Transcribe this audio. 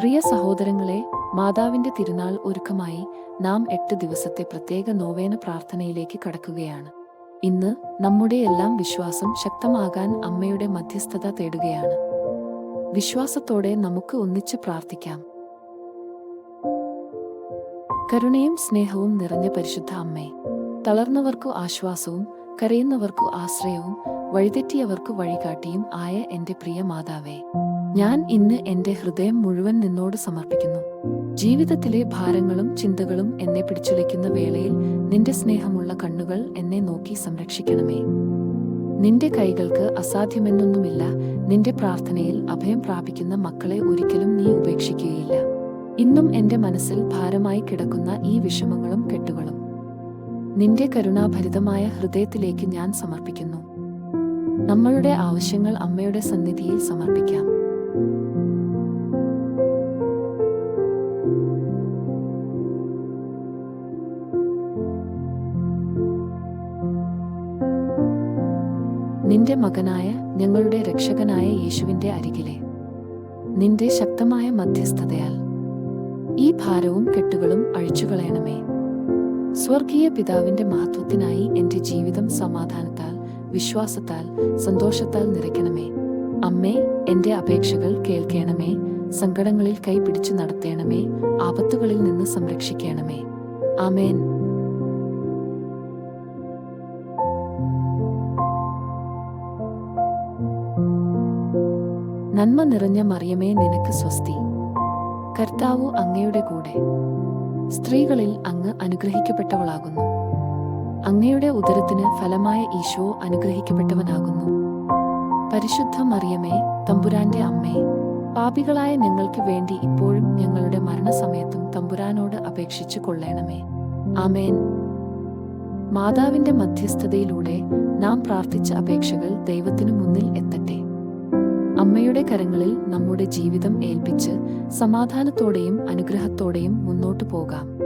പ്രിയ സഹോദരങ്ങളെ മാതാവിന്റെ തിരുനാൾ ഒരുക്കമായി നാം എട്ട് ദിവസത്തെ പ്രത്യേക നോവേന പ്രാർത്ഥനയിലേക്ക് കടക്കുകയാണ്. ഇന്ന് നമ്മുടെ എല്ലാം വിശ്വാസം ശക്തമാകാൻ അമ്മയുടെ മധ്യസ്ഥത തേടുകയാണ്. വിശ്വാസത്തോടെ നമുക്ക് ഒന്നിച്ച് പ്രാർത്ഥിക്കാം. കരുണയും സ്നേഹവും നിറഞ്ഞ പരിശുദ്ധ അമ്മേ തളർന്നവർക്കു ആശ്വാസവും കരയുന്നവർക്കു ആശ്രയവും വഴിതെറ്റിയവർക്കു വഴികാട്ടിയും ആയ എന്റെ പ്രിയ മാതാവേ ഞാൻ ഇന്ന് എന്റെ ഹൃദയം മുഴുവൻ നിന്നോട് സമർപ്പിക്കുന്നു. ജീവിതത്തിലെ ഭാരങ്ങളും ചിന്തകളും എന്നെ പിടിച്ചുലയ്ക്കുന്ന വേളയിൽ നിന്റെ സ്നേഹമുള്ള കണ്ണുകൾ എന്നെ നോക്കി സംരക്ഷിക്കണമേ. നിന്റെ കൈകൾക്ക് അസാധ്യമെന്നൊന്നുമില്ല. നിന്റെ പ്രാർത്ഥനയിൽ അഭയം പ്രാപിക്കുന്ന മക്കളെ ഒരിക്കലും നീ ഉപേക്ഷിക്കുകയില്ല. ഇന്നും എന്റെ മനസ്സിൽ ഭാരമായി കിടക്കുന്ന ഈ വിഷമങ്ങളും കെട്ടുകളും നിന്റെ കരുണാഭരിതമായ ഹൃദയത്തിലേക്ക് ഞാൻ സമർപ്പിക്കുന്നു. നമ്മളുടെ ആവശ്യങ്ങൾ അമ്മയുടെ സന്നിധിയിൽ സമർപ്പിക്കാം. നിന്റെ മകനായ ഞങ്ങളുടെ രക്ഷകനായ യേശുവിന്റെ അരികിലെ. നിന്റെ ശക്തമായ മധ്യസ്ഥതയാൽ ഈ ഭാരവും കെട്ടുകളും അഴിച്ചുകളയണമേ. സ്വർഗീയ പിതാവിന്റെ മഹത്വത്തിനായി എന്റെ ജീവിതം സമാധാനത്താൽ വിശ്വാസത്താൽ സന്തോഷത്താൽ നിറയ്ക്കണമേ. അമ്മേ എന്റെ അപേക്ഷകൾ കേൾക്കണമേ. സങ്കടങ്ങളിൽ കൈപിടിച്ചു നടത്തേണമേ. ആപത്തുകളിൽ നിന്ന് സംരക്ഷിക്കണമേ. ആമേൻ. നന്മ നിറഞ്ഞ മറിയമേ നിനക്ക് സ്വസ്തി. കർത്താവു അങ്ങയുടെ കൂടെ. സ്ത്രീകളിൽ അങ്ങ് അനുഗ്രഹിക്കപ്പെട്ടവളാകുന്നു. അങ്ങയുടെ ഉദരത്തിന് ഫലമായ ഈശോ അനുഗ്രഹിക്കപ്പെട്ടവനാകുന്നു. പരിശുദ്ധ മറിയമേ തമ്പുരാന്റെ അമ്മേ പാപികളായ ഞങ്ങൾക്ക് വേണ്ടി ഇപ്പോഴും ഞങ്ങളുടെ മരണസമയത്തും തമ്പുരാനോട് അപേക്ഷിച്ചു കൊള്ളേണമേ. ആമേൻ. മാതാവിന്റെ മധ്യസ്ഥതയിലൂടെ നാം പ്രാർത്ഥിച്ച അപേക്ഷകൾ ദൈവത്തിനു മുന്നിൽ എത്തട്ടെ. അമ്മയുടെ കരങ്ങളിൽ നമ്മുടെ ജീവിതം ഏൽപ്പിച്ച് സമാധാനത്തോടെയും അനുഗ്രഹത്തോടെയും മുന്നോട്ടു പോകാം.